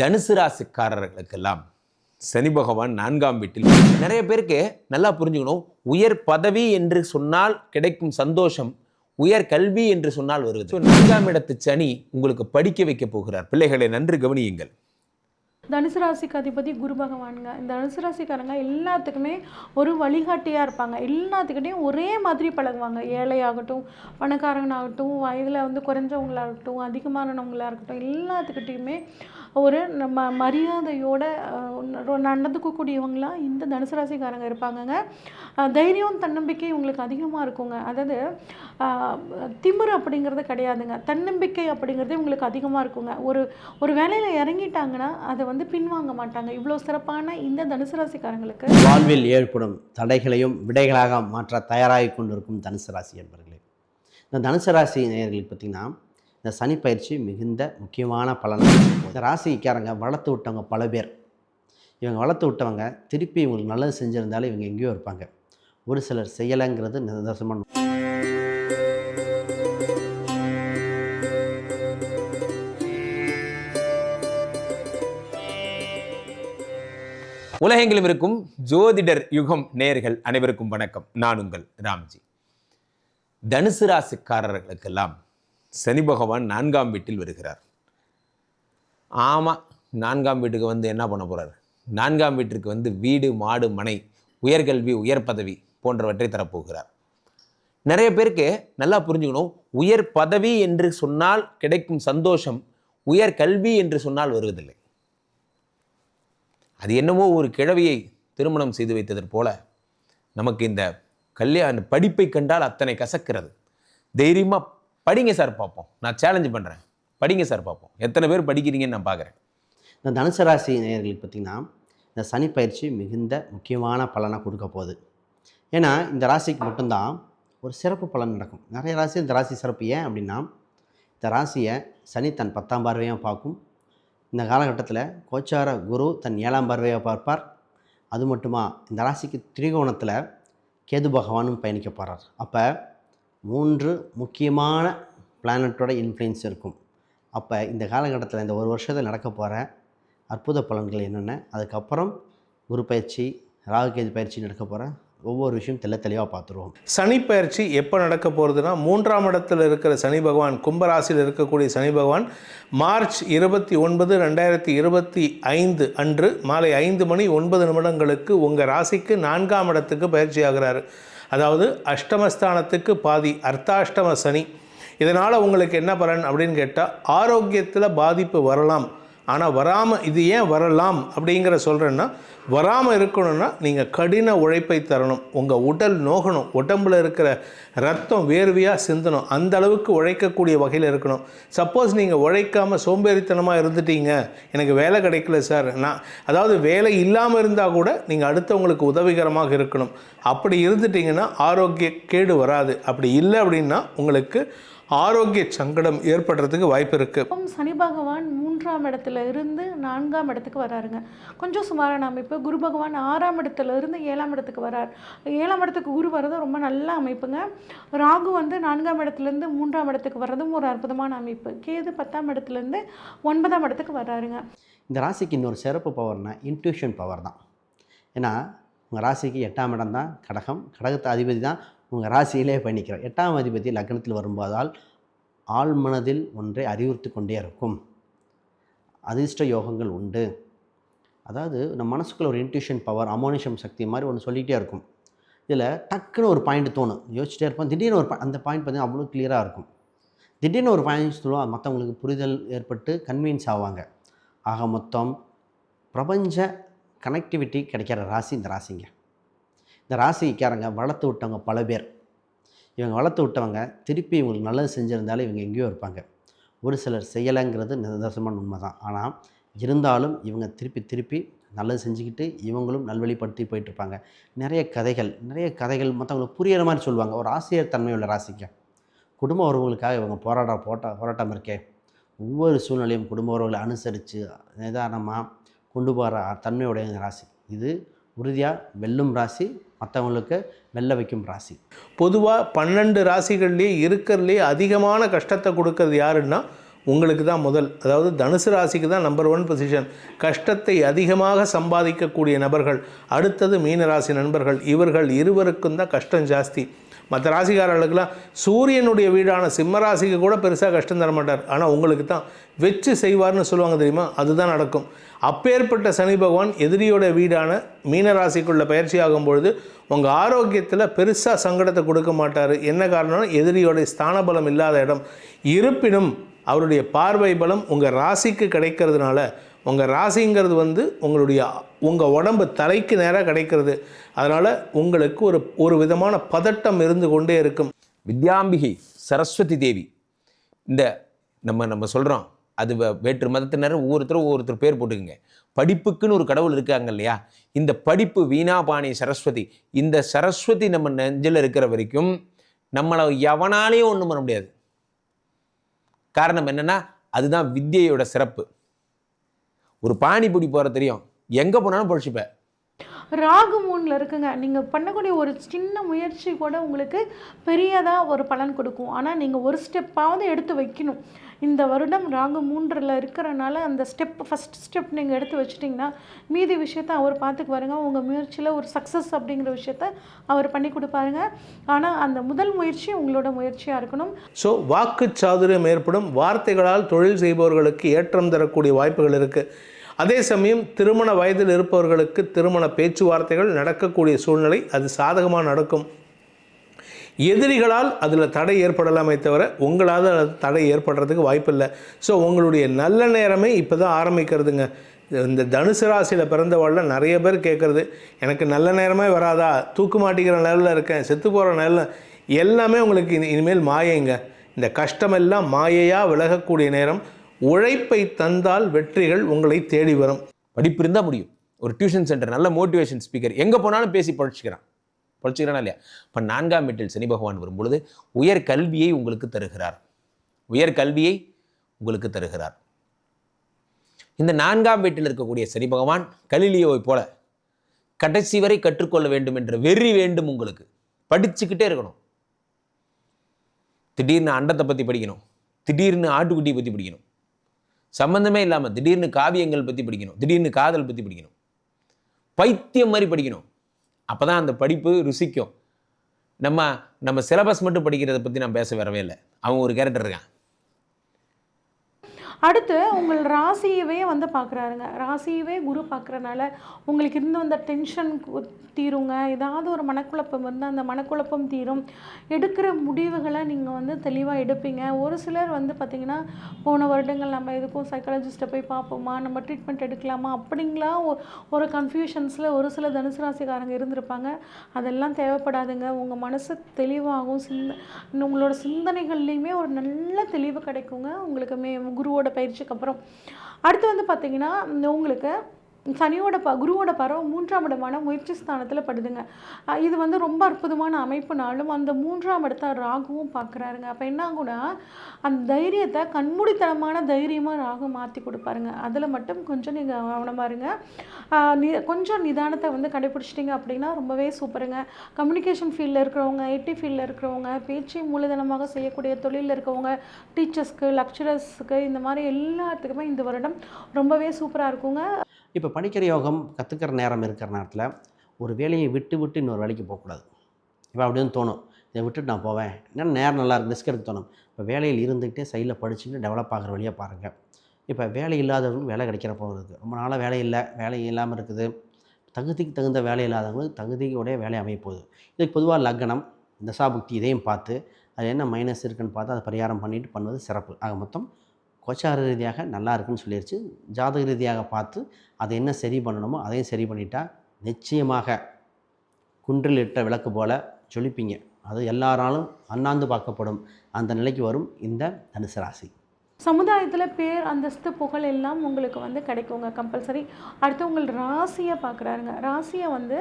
தனுசு ராசிக்காரர்களுக்கெல்லாம் சனி பகவான் நான்காம் வீட்டில் நிறைய பேருக்கு நல்லா புரிஞ்சுக்கணும். உயர் பதவி என்று சொன்னால் கிடைக்கும் சந்தோஷம் உயர் கல்வி என்று சொன்னால் வருவது. நான்காம் இடத்து சனி உங்களுக்கு படிக்க வைக்க போகிறார். பிள்ளைகளை நன்று கவனியுங்கள். தனுசு ராசிக்கு அதிபதி குரு பகவானுங்க. இந்த தனுசு ராசிக்காரங்க எல்லாத்துக்குமே ஒரு வழிகாட்டியாக இருப்பாங்க. எல்லாத்துக்கிட்டையும் ஒரே மாதிரி பழகுவாங்க. ஏழையாகட்டும் பணக்காரங்களாகட்டும் வயதில் வந்து குறைஞ்சவங்களாகட்டும் அதிகமானவங்களாக இருக்கட்டும் எல்லாத்துக்கிட்டையுமே ஒரு நம்ம மரியாதையோட நடந்துக்கக்கூடியவங்களாம் இந்த தனுசு ராசிக்காரங்க இருப்பாங்கங்க. தைரியம் தன்னம்பிக்கை இவங்களுக்கு அதிகமாக இருக்குங்க. அதாவது திமிர் அப்படிங்கிறது கிடையாதுங்க. தன்னம்பிக்கை அப்படிங்கிறது இவங்களுக்கு அதிகமாக இருக்குங்க. ஒரு ஒரு வேலையில் இறங்கிட்டாங்கன்னா அதை வந்து பின்வாங்க மாட்டாங்க. இவ்வளோ சிறப்பான இந்த தனுசு ராசிக்காரங்களுக்கு வாழ்வில் ஏற்படும் தடைகளையும் விடைகளாக மாற்ற தயாராகி கொண்டிருக்கும் தனுசு ராசி என்பர்களே. இந்த தனுசு ராசி நேர்களுக்கு பார்த்திங்கன்னா இந்த சனி பயிற்சி மிகுந்த முக்கியமான பலன் இந்த ராசிக்காரங்க வளர்த்து விட்டவங்க பல பேர். இவங்க வளர்த்து விட்டவங்க திருப்பி இவங்களுக்கு நல்லது செஞ்சுருந்தாலும் இவங்க எங்கேயோ இருப்பாங்க. ஒரு சிலர் செய்யலைங்கிறது நிதர்சனமான உலகெங்கிலும் இருக்கும் ஜோதிடர் யுகம் நேர்கள் அனைவருக்கும் வணக்கம். நான் உங்கள் ராம்ஜி. தனுசு ராசிக்காரர்களுக்கெல்லாம் சனி பகவான் நான்காம் வீட்டில் வருகிறார். ஆமாம் நான்காம் வீட்டுக்கு வந்து என்ன பண்ண போகிறார் நான்காம் வீட்டிற்கு வந்து வீடு மாடு மனை உயர்கல்வி உயர் பதவி போன்றவற்றை தரப்போகிறார். நிறைய பேருக்கு நல்லா புரிஞ்சுக்கணும் உயர் பதவி என்று சொன்னால் கிடைக்கும் சந்தோஷம் உயர் கல்வி என்று சொன்னால் வருவதில்லை. அது என்னமோ ஒரு கிழவியை திருமணம் செய்து வைத்தது போல நமக்கு இந்த கல்யாண படிப்பை கண்டால் அத்தனை கசக்கிறது. தைரியமாக படிங்க சார் பார்ப்போம். நான் சேலஞ்சு பண்ணுறேன் படிங்க சார் பார்ப்போம். எத்தனை பேர் படிக்கிறீங்கன்னு நான் பார்க்குறேன். இந்த தனுசு ராசி நேயர்களுக்கு பார்த்திங்கன்னா இந்த சனி பயிற்சி மிகுந்த முக்கியமான பலனை கொடுக்க போகுது. ஏன்னா இந்த ராசிக்கு மட்டும்தான் ஒரு சிறப்பு பலன் நடக்கும். நிறைய ராசி இந்த ராசி சிறப்பு ஏன் அப்படின்னா இந்த ராசியை சனி தன் பத்தாம் பார்வையாக பார்க்கும். இந்த காலகட்டத்தில் கோச்சார குரு தன் ஏழாம் பார்வையாக பார்ப்பார். அது மட்டுமா இந்த ராசிக்கு திரிகோணத்தில் கேது பகவானும் பயணிக்க போகிறார் அப்போ மூன்று முக்கியமான பிளானட்டோட இன்ஃப்ளூயன்ஸ் இருக்கும். அப்போ இந்த காலகட்டத்தில் இந்த ஒரு வருஷத்தில் நடக்க போகிற அற்புத பலன்கள் என்னென்ன? அதுக்கப்புறம் குரு பயிற்சி ராகுகேது பயிற்சி நடக்க போகிற ஒவ்வொரு விஷயம் தெல்ல தெளிவாக பார்த்துருவோம். சனி பயிற்சி எப்போ நடக்க போகிறதுனா மூன்றாம் இடத்தில் இருக்கிற சனி பகவான் கும்பராசியில் இருக்கக்கூடிய சனி பகவான் மார்ச் இருபத்தி ஒன்பது ரெண்டாயிரத்தி இருபத்தி ஐந்து அன்று மாலை ஐந்து மணி ஒன்பது நிமிடங்களுக்கு உங்கள் ராசிக்கு நான்காம் இடத்துக்கு பயிற்சி ஆகிறாரு. அதாவது அஷ்டமஸ்தானத்துக்கு பாதி அர்த்தாஷ்டம சனி. இதனால் உங்களுக்கு என்ன பலன் அப்படின்னு கேட்டால் ஆரோக்கியத்தில் பாதிப்பு வரலாம். ஆனால் வராமல் இது ஏன் வரலாம் அப்படிங்கிற சொல்கிறேன்னா வராமல் இருக்கணும்னா நீங்கள் கடின உழைப்பை தரணும். உங்கள் உடல் நோகணும். உடம்புல இருக்கிற ரத்தம் வேர்வையாக சிந்தணும். அந்த அளவுக்கு உழைக்கக்கூடிய வகையில் இருக்கணும். சப்போஸ் நீங்கள் உழைக்காமல் சோம்பேறித்தனமாக இருந்துட்டீங்க. எனக்கு வேலை கிடைக்கல சார். நான் அதாவது வேலை இல்லாமல் இருந்தால் கூட நீங்கள் அடுத்தவங்களுக்கு உதவிகரமாக இருக்கணும். அப்படி இருந்துட்டீங்கன்னா ஆரோக்கிய கேடு வராது. அப்படி இல்லை அப்படின்னா உங்களுக்கு ஆரோக்கிய சங்கடம் ஏற்படுறதுக்கு வாய்ப்பு இருக்குது இப்போ சனி பகவான் மூன்றாம் இடத்துல இருந்து நான்காம் இடத்துக்கு வராருங்க. கொஞ்சம் சுமாரான அமைப்பு. குரு பகவான் ஆறாம் இடத்துல இருந்து ஏழாம் இடத்துக்கு வரார். ஏழாம் இடத்துக்கு குரு வர்றது ரொம்ப நல்ல அமைப்புங்க. ராகு வந்து நான்காம் இடத்துலேருந்து மூன்றாம் இடத்துக்கு வர்றதும் ஒரு அற்புதமான அமைப்பு. கேது பத்தாம் இடத்துலேருந்து ஒன்பதாம் இடத்துக்கு வராருங்க. இந்த ராசிக்கு இன்னொரு சிறப்பு பவர்னா இன்ட்யூஷன் பவர் தான். ஏன்னா உங்கள் ராசிக்கு எட்டாம் இடம் தான் கடகம். கடகத்து அதிபதி தான் உங்கள் ராசியிலே பயணிக்கிறார் எட்டாம் அதிபதி லக்னத்தில் வரும்போதால் ஆழ்மனதில் ஒன்றை அறிவுறுத்தி கொண்டே இருக்கும். அதிர்ஷ்ட யோகங்கள் உண்டு. அதாவது நம்ம மனசுக்குள்ள ஒரு இன்ட்யூஷன் பவர் அமோனிஷம் சக்தி மாதிரி ஒன்று சொல்லிகிட்டே இருக்கும். இதில் டக்குன்னு ஒரு பாயிண்ட் தோணும். யோசிச்சிட்டே இருப்போம். திடீர்னு ஒரு அந்த பாயிண்ட் பார்த்திங்கன்னா அவ்வளோ கிளியராக இருக்கும். திடீர்னு ஒரு பாயிண்ட் சொல்லுவோம். அது மற்றவங்களுக்கு புரிதல் ஏற்பட்டு கன்வீன்ஸ் ஆவாங்க. ஆக மொத்தம் பிரபஞ்ச கனெக்டிவிட்டி கிடைக்கிற ராசி இந்த ராசிங்க. இந்த ராசிக்காரங்க வளர்த்து விட்டவங்க பல பேர். இவங்க வளர்த்து விட்டவங்க திருப்பி இவங்களுக்கு நல்லது செஞ்சுருந்தாலும் இவங்க எங்கேயோ இருப்பாங்க. ஒரு சிலர் செய்யலைங்கிறது நிதர்சனமான உண்மை தான் ஆனால் இருந்தாலும் இவங்க திருப்பி திருப்பி நல்லது செஞ்சுக்கிட்டு இவங்களும் நல்வழிப்படுத்தி போயிட்டுருப்பாங்க. நிறைய கதைகள் நிறைய கதைகள் மற்றவங்களுக்கு புரியிற மாதிரி சொல்லுவாங்க. ஒரு ஆசிரியர் தன்மை உள்ள ராசிங்க. குடும்ப உறவுகளுக்காக இவங்க போராட போட்ட போராட்டம் இருக்கே. ஒவ்வொரு சூழ்நிலையும் குடும்ப உறவுகளை அனுசரித்து நிதானமாக கொண்டு போகிற தன்மையுடைய ராசி. இது உறுதியாக வெல்லும் ராசி மற்றவங்களுக்கு வெல்ல வைக்கும் ராசி. பொதுவாக பன்னெண்டு ராசிகள்லேயே இருக்கிறதுலே அதிகமான கஷ்டத்தை கொடுக்கறது யாருன்னா உங்களுக்கு தான் முதல். அதாவது தனுசு ராசிக்கு தான் நம்பர் ஒன் பொசிஷன் கஷ்டத்தை அதிகமாக சம்பாதிக்கக்கூடிய நபர்கள் அடுத்தது மீனராசி நண்பர்கள் இவர்கள் இருவருக்கும் தான் கஷ்டம் ஜாஸ்தி. மற்ற ராசிக்காரர்களுக்கெல்லாம் சூரியனுடைய வீடான சிம்ம ராசிக்கு கூட பெருசாக கஷ்டம் தர மாட்டார். ஆனால் உங்களுக்கு தான் வெச்சு செய்வார்னு சொல்லுவாங்க தெரியுமா? அதுதான் நடக்கும். அப்பேற்பட்ட சனி பகவான் எதிரியோட வீடான மீன ராசிக்குள்ள பயிற்சி ஆகும் பொழுது உங்கள் ஆரோக்கியத்தில் பெருசாக சங்கடத்தை கொடுக்க மாட்டார். என்ன காரணம்னா எதிரியோட ஸ்தான பலம் இல்லாத இடம். இருப்பினும் அவருடைய பார்வை பலம் உங்கள் ராசிக்கு கிடைக்கிறதுனால உங்கள் ராசிங்கிறது வந்து உங்களுடைய உங்கள் உடம்பு தலைக்கு நேராக கிடைக்கிறது. அதனால் உங்களுக்கு ஒரு ஒரு விதமான பதட்டம் இருந்து கொண்டே இருக்கும். வித்யாம்பிகை சரஸ்வதி தேவி. இந்த நம்ம நம்ம சொல்கிறோம் அது வே- வேற்று மதத்தினர் ஒவ்வொருத்தரும் ஒவ்வொருத்தர் பேர் போட்டுக்குங்க. படிப்புக்குன்னு ஒரு கடவுள் இருக்காங்க இல்லையா? இந்த படிப்பு வீணாபாணி சரஸ்வதி. இந்த சரஸ்வதி நம்ம நெஞ்சில் இருக்கிற வரைக்கும் நம்மளை எவனாலையும் ஒன்றும் பண்ண முடியாது. காரணம் என்னன்னா அதுதான் வித்யையோட சிறப்பு. ஒரு பானிபுடி போகிற தெரியும். எங்கே போனாலும் பொழிச்சுப்ப ராகு மூணில் இருக்குங்க. நீங்கள் பண்ணக்கூடிய ஒரு சின்ன முயற்சி கூட உங்களுக்கு பெரியதாக ஒரு பலன் கொடுக்கும். ஆனால் நீங்கள் ஒரு ஸ்டெப்பாவது எடுத்து வைக்கணும். இந்த வருடம் ராகு மூன்றில் இருக்கிறனால அந்த ஸ்டெப் ஃபஸ்ட் ஸ்டெப் நீங்கள் எடுத்து வச்சிட்டிங்கன்னா மீதி விஷயத்த அவர் பார்த்துக்கு பாருங்க. உங்கள் முயற்சியில் ஒரு சக்ஸஸ் அப்படிங்கிற விஷயத்த அவர் பண்ணி கொடுப்பாருங்க. ஆனால் அந்த முதல் முயற்சி உங்களோட முயற்சியாக இருக்கணும். ஸோ வாக்கு சாதுரியம் ஏற்படும். வார்த்தைகளால் தொழில் செய்பவர்களுக்கு ஏற்றம் தரக்கூடிய வாய்ப்புகள் இருக்குது அதே சமயம் திருமண வயதில் இருப்பவர்களுக்கு திருமண பேச்சுவார்த்தைகள் நடக்கக்கூடிய சூழ்நிலை அது சாதகமாக நடக்கும். எதிரிகளால் அதில் தடை ஏற்படலாமே தவிர உங்களால் தடை ஏற்படுறதுக்கு வாய்ப்பில்லை. ஸோ உங்களுடைய நல்ல நேரமே இப்போ தான் ஆரம்பிக்கிறதுங்க. இந்த தனுசு ராசியில் பிறந்தவாழ்ல நிறைய பேர் கேட்குறது எனக்கு நல்ல நேரமே வராதா? தூக்கு மாட்டிக்கிற நிலையில் இருக்கேன் செத்து போகிற நிலையில் எல்லாமே உங்களுக்கு இனி- இனிமேல் மாயைங்க. இந்த கஷ்டமெல்லாம் மாயையாக விலகக்கூடிய நேரம். உழைப்பை தந்தால் வெற்றிகள் உங்களை தேடி வரும். படிப்பு இருந்தால் முடியும். ஒரு டியூஷன் சென்டர் நல்ல மோட்டிவேஷன் ஸ்பீக்கர் எங்கே போனாலும் பேசி பழிச்சுக்கிறான். பழிச்சுக்கிறானா இல்லையா? இப்போ நான்காம் வீட்டில் சனி பகவான் வரும்பொழுது உயர் கல்வியை உங்களுக்கு தருகிறார். உயர் கல்வியை உங்களுக்கு தருகிறார். இந்த நான்காம் வீட்டில் இருக்கக்கூடிய சனி பகவான் கலிலியோவை போல கடைசி வரை கற்றுக்கொள்ள வேண்டும் என்ற வெறி வேண்டும் உங்களுக்கு. படிச்சுக்கிட்டே இருக்கணும். திடீர்னு அண்டத்தை பற்றி படிக்கணும். திடீர்னு ஆட்டுக்குட்டியை பற்றி படிக்கணும். சம்பந்தமே இல்லாமல் திடீர்னு காவியங்கள் பற்றி படிக்கணும் திடீர்னு காதல் பற்றி படிக்கணும். பைத்தியம் மாதிரி படிக்கணும். அப்போ தான் அந்த படிப்பு ருசிக்கும். நம்ம நம்ம சிலபஸ் மட்டும் படிக்கிறத பற்றி நான் பேச வரவே இல்லை. அவன் ஒரு கேரக்டர் இருக்கான். அடுத்து உங்கள் ராசியவே வந்து பார்க்குறாருங்க. ராசியவே குரு பார்க்குறனால உங்களுக்கு இருந்து வந்த டென்ஷன் தீருங்க. ஏதாவது ஒரு மனக்குழப்பம் இருந்தால் அந்த மனக்குழப்பம் தீரும். எடுக்கிற முடிவுகளை நீங்கள் வந்து தெளிவாக எடுப்பீங்க. ஒரு சிலர் வந்து பார்த்திங்கன்னா போன வருடங்கள் நம்ம எதுக்கும் சைக்காலஜிஸ்ட்டை போய் பார்ப்போமா? நம்ம ட்ரீட்மெண்ட் எடுக்கலாமா? அப்படிங்கலாம் ஒரு கன்ஃபியூஷன்ஸில் ஒரு சில தனுசு ராசிக்காரங்க இருந்திருப்பாங்க. அதெல்லாம் தேவைப்படாதுங்க. உங்கள் மனசு தெளிவாகும். சிந்த உங்களோட சிந்தனைகள்லையுமே ஒரு நல்ல தெளிவு கிடைக்குங்க. உங்களுக்கு மே குருவோட பயிற்சிக்கு அப்புறம். அடுத்து வந்து பார்த்திங்கன்னா இந்த உங்களுக்கு சனியோட ப குருவோட பறவை மூன்றாம் இடமான முயற்சி ஸ்தானத்தில் படுதுங்க. இது வந்து ரொம்ப அற்புதமான அமைப்புனாலும் அந்த மூன்றாம் இடத்த ராகுவும் பார்க்குறாருங்க அப்போ என்ன ஆகும்னா அந்த தைரியத்தை கண்மூடித்தனமான தைரியமாக ராகு மாற்றி கொடுப்பாருங்க. அதில் மட்டும் கொஞ்சம் நீங்கள் கவனமாக இருங்க. நி கொஞ்சம் நிதானத்தை வந்து கடைபிடிச்சிட்டிங்க அப்படின்னா ரொம்பவே சூப்பருங்க. கம்யூனிகேஷன் ஃபீல்டில் இருக்கிறவங்க ஐடி ஃபீல்டில் இருக்கிறவங்க பேச்சை மூலதனமாக செய்யக்கூடிய தொழிலில் இருக்கவங்க டீச்சர்ஸ்க்கு லெக்சரர்ஸ்க்கு இந்த மாதிரி எல்லாத்துக்குமே இந்த வருடம் ரொம்பவே சூப்பராக இருக்குங்க. இப்போ படிக்கிற யோகம் கற்றுக்கிற நேரம் இருக்கிற நேரத்தில் ஒரு வேலையை விட்டு விட்டு இன்னொரு வேலைக்கு போகக்கூடாது. இப்போ அப்படின்னு தோணும் இதை விட்டுட்டு நான் போவேன். ஏன்னா நேரம் நல்லா இருக்கு ரிஸ்க் எடுத்து தோணும். இப்போ வேலையில் இருந்துக்கிட்டே சைடில் படிச்சுட்டு டெவலப் ஆகிற வழியாக பாருங்கள் இப்போ வேலை இல்லாதவங்களுக்கு வேலை கிடைக்கிறப்போ இருக்குது ரொம்ப நாளாக வேலை இல்லை வேலை இல்லாமல் இருக்குது. தகுதிக்கு தகுந்த வேலை இல்லாதவங்களுக்கு தகுதியோடைய வேலை அமைப்போகுது இதுக்கு பொதுவாக லக்னம் தசாபுக்தி இதையும் பார்த்து அது என்ன மைனஸ் இருக்குன்னு பார்த்து அதை பரிகாரம் பண்ணிவிட்டு பண்ணுவது சிறப்பு. ஆக மொத்தம் கோச்சார ரீதியாக நல்லா இருக்குன்னு சொல்லிருச்சு. ஜாதக ரீதியாக பார்த்து அதை என்ன சரி பண்ணணுமோ அதையும் சரி பண்ணிட்டா நிச்சயமாக குன்றில் இட்ட விளக்கு போல் ஜொலிப்பீங்க. அது எல்லாராலும் அண்ணாந்து பார்க்கப்படும். அந்த நிலைக்கு வரும் இந்த தனுசு ராசி. சமுதாயத்தில் பேர் அந்தஸ்து புகழ் எல்லாம் உங்களுக்கு வந்து கிடைக்குங்க கம்பல்சரி அடுத்து உங்கள் ராசியை பார்க்குறாருங்க. ராசியை வந்து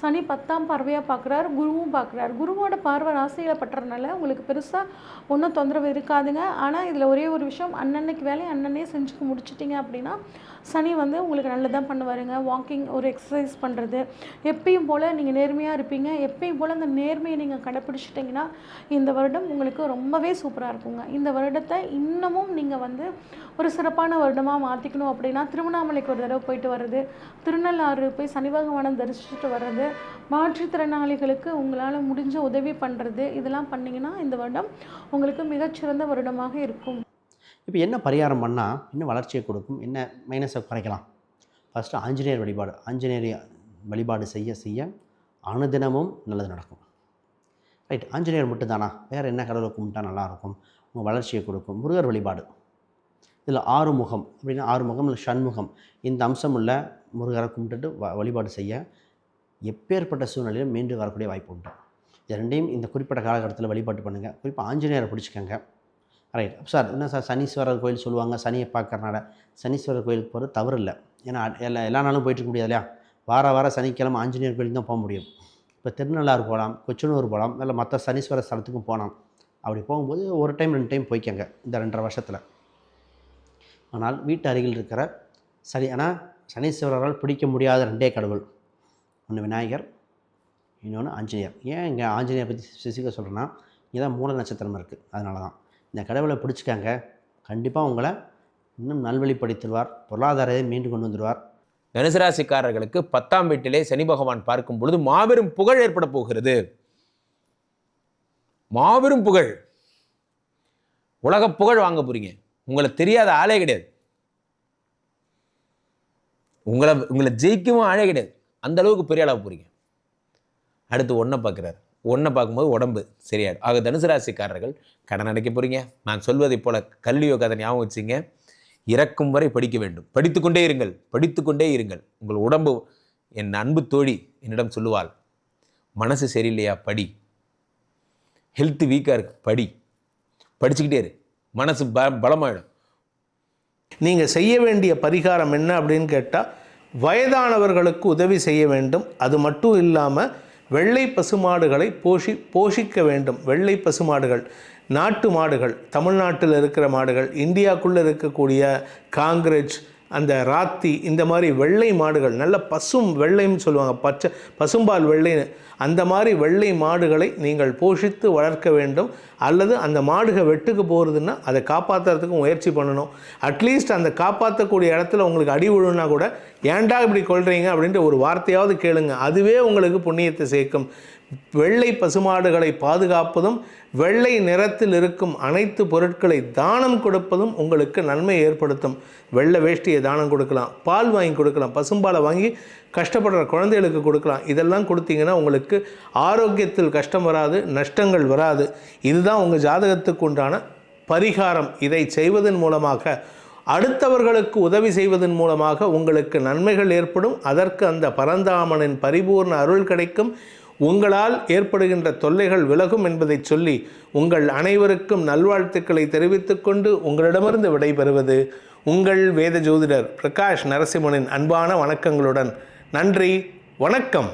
சனி பத்தாம் பார்வையாக பார்க்குறாரு குருவும் பார்க்குறாரு. குருவோட பார்வை ராசியில் பட்டுறதுனால உங்களுக்கு பெருசாக ஒன்றும் தொந்தரவு இருக்காதுங்க. ஆனால் இதில் ஒரே ஒரு விஷயம் அன்னன்னைக்கு வேலையை அன்னன்னே செஞ்சு முடிச்சிட்டிங்க அப்படின்னா சனி வந்து உங்களுக்கு நல்லதாக பண்ணுவாருங்க. வாக்கிங் ஒரு எக்ஸசைஸ் பண்ணுறது எப்பயும் போல் நீங்கள் நேர்மையாக இருப்பீங்க. எப்பயும் போல் அந்த நேர்மையை நீங்கள் கடைப்பிடிச்சிட்டிங்கன்னா இந்த வருடம் உங்களுக்கு ரொம்பவே சூப்பராக இருக்குங்க. இந்த வருடத்தை இன்னமும் நீங்கள் வந்து ஒரு சிறப்பான வருடமாக மாற்றிக்கணும் அப்படின்னா திருவண்ணாமலைக்கு ஒரு தடவை போயிட்டு வர்றது திருநள்ளாறு போய் சனி பகவானை தரிசிச்சுட்டு வர்றது மாற்றுத்திறனாளிகளுக்கு உங்களால் முடிஞ்ச உதவி பண்ணுறது இதெல்லாம் பண்ணிங்கன்னா இந்த வருடம் உங்களுக்கு மிகச்சிறந்த வருடமாக இருக்கும். இப்போ என்ன பரிகாரம் பண்ணால் இன்னும் வளர்ச்சியை கொடுக்கும்? என்ன மைனஸை குறைக்கலாம்? ஃபஸ்ட்டு ஆஞ்சநேயர் வழிபாடு ஆஞ்சநேயர் வழிபாடு செய்ய செய்ய அனுதினமும் நல்லது நடக்கும். ரைட். ஆஞ்சநேயர் மட்டும்தானா? வேறு என்ன கடவுளை கும்பிட்டா நல்லாயிருக்கும்? உங்கள் வளர்ச்சியை கொடுக்கும். முருகர் வழிபாடு. இதில் ஆறுமுகம் அப்படின்னா ஆறுமுகம் இல்லை ஷண்முகம் இந்த அம்சம் உள்ள முருகரை கும்பிட்டுட்டு வ வழிபாடு செய்ய எப்பேற்பட்ட சூழ்நிலையிலும் மீண்டு வரக்கூடிய வாய்ப்பு உண்டு. இது ரெண்டையும் இந்த குறிப்பிட்ட காலகட்டத்தில் வழிபாட்டு பண்ணுங்கள் குறிப்பாக ஆஞ்சநேயரை பிடிச்சிக்கோங்க. ரைட். சார் என்ன சார் சனீஸ்வரர் கோயில் சொல்லுவாங்க சனியை பார்க்கறனால. சனீஸ்வரர் கோயிலுக்கு போகிறது தவறு இல்லை ஏன்னா எல்லா எல்லா நாளும் போயிட்டு இருக்க முடியாது இல்லையா? வார வாரம் சனிக்கிழமை ஆஞ்சநேயர் கோயிலுக்கு தான் போக முடியும். இப்போ திருநள்ளாறு போகலாம் கொச்சனூர் போகலாம் இல்லை மற்ற சனீஸ்வரர் ஸ்தலத்துக்கும் போகலாம். அப்படி போகும்போது ஒரு டைம் ரெண்டு டைம் போய்க்கங்க இந்த ரெண்டரை வருஷத்தில். ஆனால் வீட்டு அருகில் இருக்கிற சனி ஆனால் சனீஸ்வரரால் பிடிக்க முடியாத ரெண்டே கடவுள். ஒன்று விநாயகர் இன்னொன்று ஆஞ்சநேயர். ஏன் இங்கே ஆஞ்சநேயர் பற்றி சிசிக்க சொல்கிறேன்னா இங்கே தான் மூல நட்சத்திரம் இருக்குது அதனால தான் இந்த கடவுளை பிடிச்சிக்காங்க. கண்டிப்பாக உங்களை இன்னும் நல்வழிப்படுத்திடுவார் பொருளாதாரத்தை மீண்டு கொண்டு வந்துடுவார். தனுசராசிக்காரர்களுக்கு பத்தாம் வீட்டிலே சனி பகவான் பார்க்கும் பொழுது மாபெரும் புகழ் ஏற்பட போகிறது. மாபெரும் புகழ். உலக புகழ் வாங்க போறீங்க. உங்களை தெரியாத ஆளே கிடையாது. உங்களை உங்களை ஜெயிக்கவும் ஆளே கிடையாது. அந்த அளவுக்கு பெரிய அளவு போறீங்க. அடுத்து ஒன்றை பார்க்குறாரு ஒன்றை பார்க்கும்போது உடம்பு சரியாயிடும். ஆக தனுசு ராசிக்காரர்கள் கடன் அடைக்க போறீங்க. நான் சொல்வதை போல கல்வியோ கதை ஞாபகம் வச்சுங்க. இறக்கும் வரை படிக்க வேண்டும். படித்துக்கொண்டே இருங்கள். படித்துக்கொண்டே இருங்கள். உங்கள் உடம்பு என் அன்பு தோழி என்னிடம் சொல்லுவாள் மனசு சரியில்லையா? படி. ஹெல்த் வீக்காக இருக்கு. படி. படிச்சுக்கிட்டே இரு. மனசு ப பலமாயிடும். நீங்கள் செய்ய வேண்டிய பரிகாரம் என்ன அப்படின்னு கேட்டால் வயதானவர்களுக்கு உதவி செய்ய வேண்டும். அது மட்டும் இல்லாமல் வெள்ளை பசுமாடுகளை போஷி போஷிக்க வேண்டும். வெள்ளை பசுமாடுகள் நாட்டு மாடுகள் தமிழ்நாட்டில் இருக்கிற மாடுகள் இந்தியாக்குள்ளே இருக்கக்கூடிய காங்கிரேஜ் அந்த ராத்தி இந்த மாதிரி வெள்ளை மாடுகள் நல்ல பசும் வெள்ளைன்னு சொல்லுவாங்க. பச்சை பசும்பால் வெள்ளைன்னு. அந்த மாதிரி வெள்ளை மாடுகளை நீங்கள் போஷித்து வளர்க்க வேண்டும். அல்லது அந்த மாடுக வெட்டுக்கு போகிறதுன்னா அதை காப்பாற்றுறதுக்கு முயற்சி பண்ணணும். அட்லீஸ்ட் அந்த காப்பாற்றக்கூடிய இடத்துல உங்களுக்கு அடி விழுனா கூட ஏன்டா இப்படி கொள்கிறீங்க அப்படின்ற ஒரு வார்த்தையாவது கேளுங்க. அதுவே உங்களுக்கு புண்ணியத்தை சேர்க்கும். வெள்ளை பசுமாடுகளை பாதுகாப்பதும் வெள்ளை நிறத்தில் இருக்கும் அனைத்து பொருட்களை தானம் கொடுப்பதும் உங்களுக்கு நன்மை ஏற்படுத்தும். வெள்ளை வேஷ்டியை தானம் கொடுக்கலாம் பால் வாங்கி கொடுக்கலாம் பசும்பாலை வாங்கி கஷ்டப்படுற குழந்தைகளுக்கு கொடுக்கலாம். இதெல்லாம் கொடுத்தீங்கன்னா உங்களுக்கு ஆரோக்கியத்தில் கஷ்டம் வராது நஷ்டங்கள் வராது. இதுதான் உங்கள் ஜாதகத்துக்கு உண்டான பரிகாரம். இதை செய்வதன் மூலமாக அடுத்தவர்களுக்கு உதவி செய்வதன் மூலமாக உங்களுக்கு நன்மைகள் ஏற்படும். அதற்கு அந்த பரந்தாமனின் பரிபூர்ண அருள் கிடைக்கும். உங்களால் ஏற்படுகின்ற தொல்லைகள் விலகும் என்பதை சொல்லி உங்கள் அனைவருக்கும் நல்வாழ்த்துக்களை தெரிவித்துக்கொண்டு உங்களிடமிருந்து விடைபெறுவது உங்கள் வேத ஜோதிடர் பிரகாஷ் நரசிம்மனின் அன்பான வணக்கங்களுடன் நன்றி வணக்கம்.